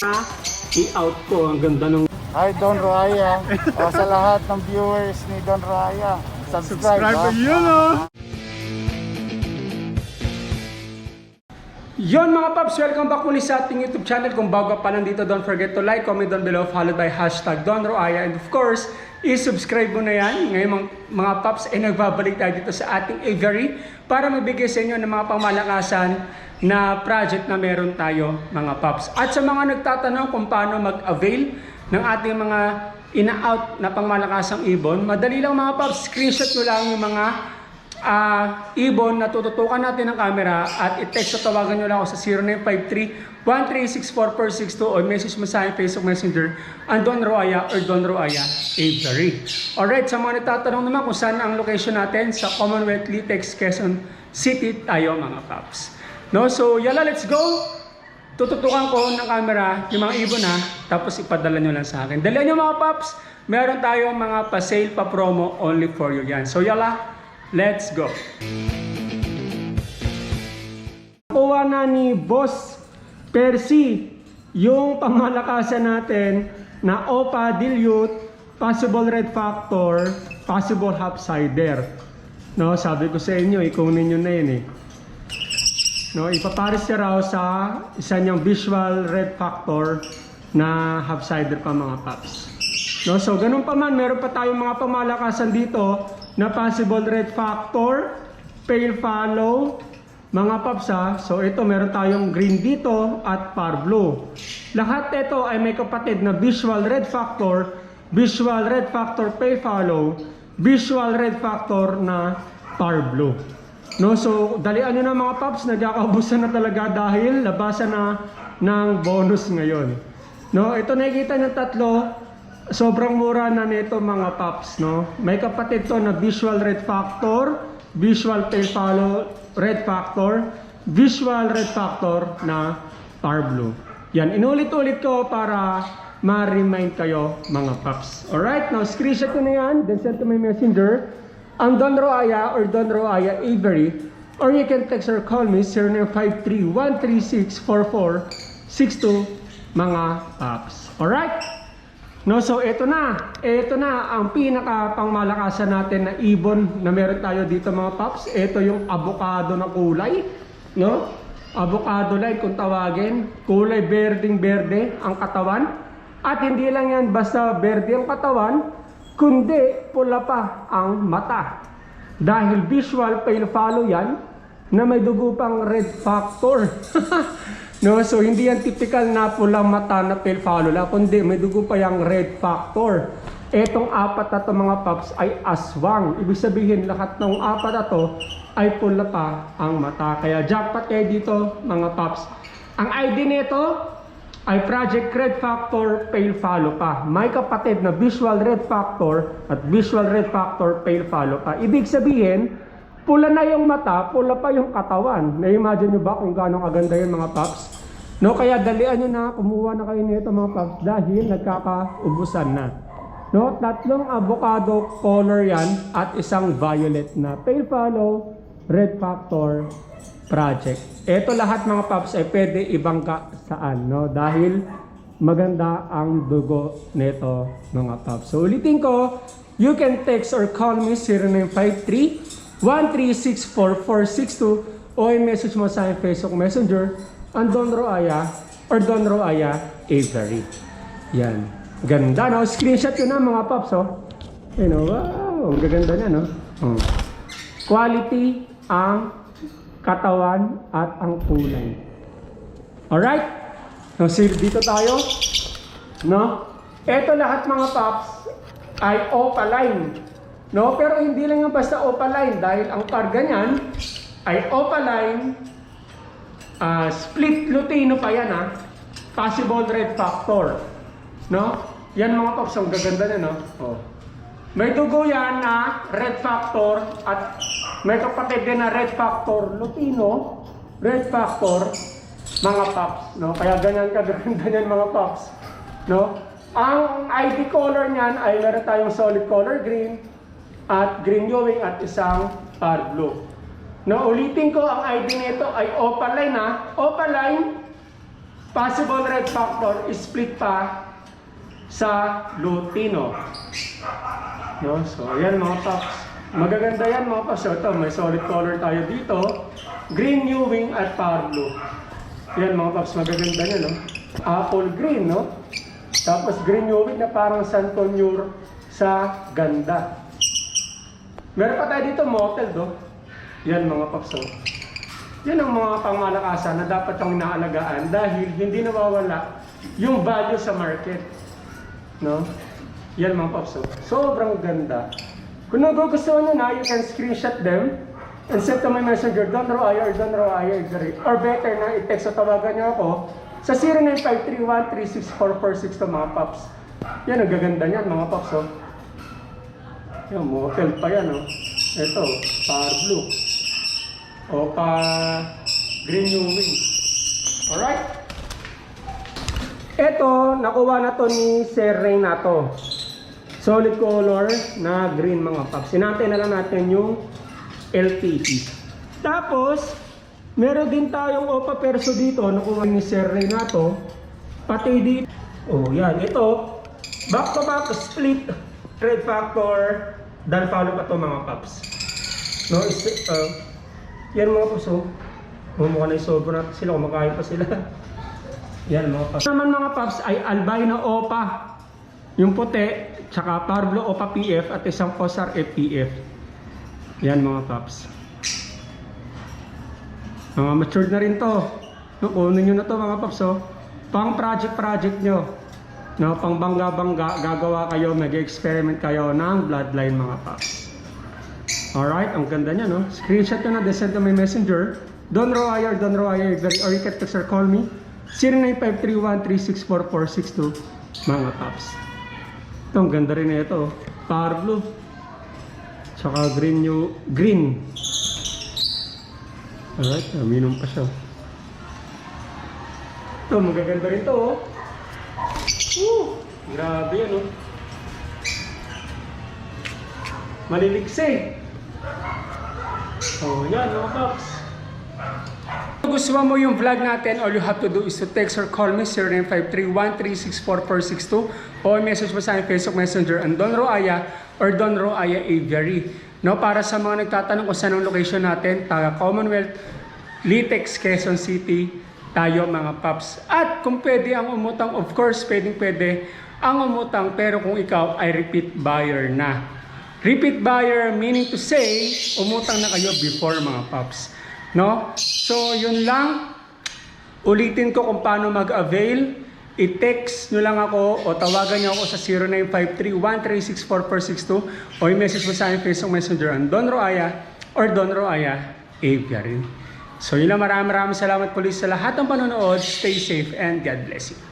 i-out ko. Ang ganda ng Hi Don Raya. o, sa lahat ng viewers ni Don Raya, subscribe. subscribe ha? yun oh. Yon mga paps, welcome back muli sa ating YouTube channel. Kung bago ka pa lang dito, don't forget to like, comment down below, followed by hashtag Don Roaya. And of course, i-subscribe mo na yan. Ngayon mga, mga paps, ay nagbabalik tayo dito sa ating Avery para mabigay sa inyo ng mga pamalakasan na project na meron tayo mga paps. At sa mga nagtatanong kung paano mag-avail ng ating mga ina-out na pangmalakasang ibon, madali lang mga paps, screenshot nyo lang yung mga ah ibon na tututukan natin ng camera at i-text o tawagan nyo lang ako sa 0953-1364462 o message mo sa Facebook Messenger ang Don Roaya or Don Roaya Avery. Alright, sa mga nagtatanong naman kung saan ang location natin sa Commonwealth Litex, Quezon City tayo mga paps. No, so yala, let's go! Tututukan ko ng camera yung mga ibon ha, tapos ipadala nyo lang sa akin. Dalihan nyo mga paps, meron tayong mga pa-sale, pa-promo only for you yan. So yala, let's go! Kuha na ni Boss Percy yung pamalakasan natin na OPA dilute, possible red factor, possible half cider. No, sabi ko sa inyo, ikunin nyo na yun eh. No, ipapares siya raw sa isa niyang visual red factor na half cider pa mga paps. No, so ganun pa man, meron pa tayong mga pamalakasan dito na possible red factor, pale follow, mga paps ha. So ito meron tayong green dito at par blue. Lahat ito ay may kapatid na visual red factor, visual red factor pale follow, visual red factor na par blue. No, so dalian nyo na mga paps, nagkakaubusan na talaga dahil labasan na ng bonus ngayon. No, ito nakikita nyo tatlo, sobrang mura na nito mga paps, no. May kapatid to na visual red factor, visual pale follow red factor, visual red factor na tar blue. Yan, inulit-ulit ko para ma-remind kayo mga paps. Alright, now screenshot ko na yan, then send to my messenger ang Don Roaya or Don Roaya Avery or you can text or call me 0953-136-4462 mga paps. Alright? No, so ito na. Ito na ang pinaka pangmalakasan natin na ibon na meron tayo dito mga paps. Ito yung avocado na kulay. No? Avocado line kung tawagin. Kulay berding berde ang katawan. At hindi lang yan basta berde ang katawan, kundi pula pa ang mata. Dahil visual pale follow yan na may dugo pang red factor. no, so hindi yan typical na pulang mata na pale follow lang, kundi may dugo pa yung red factor. Etong apat na to mga paps ay aswang. Ibig sabihin lahat ng apat na to ay pula pa ang mata. Kaya jackpot kayo dito mga paps. Ang ID nito ay Project Red Factor Pale Follow pa. May kapatid na Visual Red Factor at Visual Red Factor Pale Follow pa. Ibig sabihin, pula na yung mata, pula pa yung katawan. Na-imagine nyo ba kung gaano kaganda yun mga paps? No, kaya dalian nyo na, kumuha na kayo nito mga paps dahil nagkakaubusan na. No, tatlong avocado color yan at isang violet na pale follow, red factor, project. Ito lahat mga paps ay pwede ibangka saan, no? Dahil maganda ang dugo nito mga paps. So ulitin ko, you can text or call me 0953 1364462 o i-message mo sa Facebook Messenger ang Don Roaya or Don Roaya Avery. Yan. Ganda, no? Screenshot ko na mga paps, oh. You know, wow, ang gaganda niya, no? Oh. Quality ang katawan at ang kulay. Alright? So dito tayo. No? Ito lahat mga paps ay opaline. No? Pero hindi lang yung basta opaline dahil ang karga niyan ay opaline ah, split lutino pa yan ha. Possible red factor. No? Yan mga paps, ang gaganda niya, no? Oh. May dugo yan na red factor at may kapatid din na red factor lutino, red factor, mga paps, no? Kaya ganyan kaganda niyan mga paps, no? Ang ID color niyan ay meron tayong solid color green at green yowing at isang par blue. No, ulitin ko ang ID nito ay opaline na. Opaline possible red factor split pa sa Lutino. No? So, ayan mga paps. Magaganda yan mga paps. So, ito, may solid color tayo dito. Green New Wing at Power Blue. Yan mga paps, magaganda yan, no? Apple green, no? Tapos green New Wing na parang San Conure sa ganda. Meron pa tayo dito motel, do. Yan mga paps, oh. Yan ang mga pangmalakasan na dapat ang inaalagaan dahil hindi nawawala yung value sa market. No? Yan mga paps. oh. Sobrang ganda. Kung nagugustuhan nyo na, you can screenshot them and send to my messenger, Don Roaya or Don Roaya. Or better na, i-text o tawagan nyo ako sa 0953136446 to mga paps. Yan, ang gaganda niyan mga paps. Oh. Yan, motel pa yan. Oh. Ito, power blue. O pa green new wing. Alright? Ito, nakuha na to ni Sir Ray na to. Solid color na green mga paps. Sinatay na lang natin yung LTP. Tapos, meron din tayong Opa Perso dito. Nakuha ni Sir Ray na to. Pati dito. Oh, yan. Ito, back to back split red factor. Dan follow pa to mga paps. No, is, uh, yan mga paps, oh. Mumukha na yung sobo natin sila, kumakain pa sila. yan mga paps. Naman mga paps ay albino opa. Yung puti, tsaka Parblo opa PF at isang Cosar FPF. Yan mga paps. Mga matured na rin to. No, kunin nyo na to mga paps, oh. Pang project-project nyo. No, pang bangga-bangga, gagawa kayo, mag-experiment kayo ng bloodline mga paps. Alright, ang ganda niya, no? Screenshot ko na, then to my messenger. Don Roaya or Don Roaya, or you can text call me. 095313644462 mga paps. Ito, ang ganda rin na ito. Power blue. Tsaka green new, green. Alright, aminom pa siya. Ito, magaganda rin to, oh. Woo! Grabe yan, oh. Maliliksi. Oh, yan, mga paps. Kung gusto mo yung vlog natin, all you have to do is to text or call me 0953-1364462 o message mo sa akin Facebook Messenger and Don Roaya or Don Roaya Aviary. No, para sa mga nagtatanong kung saan ang location natin, taga Commonwealth, Litex, Quezon City, tayo mga paps. At kung pwede ang umutang, of course, pwedeng pwede ang umutang pero kung ikaw ay repeat buyer na. Repeat buyer meaning to say, umutang na kayo before mga paps. No? So, yun lang. Ulitin ko kung paano mag-avail. I-text nyo lang ako o tawagan nyo ako sa 0953-1364462 o i-message mo sa akin Facebook Messenger ang Don Roaya or Don Roaya Aviary. So yun lang maraming maraming salamat po sa lahat ng panonood. Stay safe and God bless you.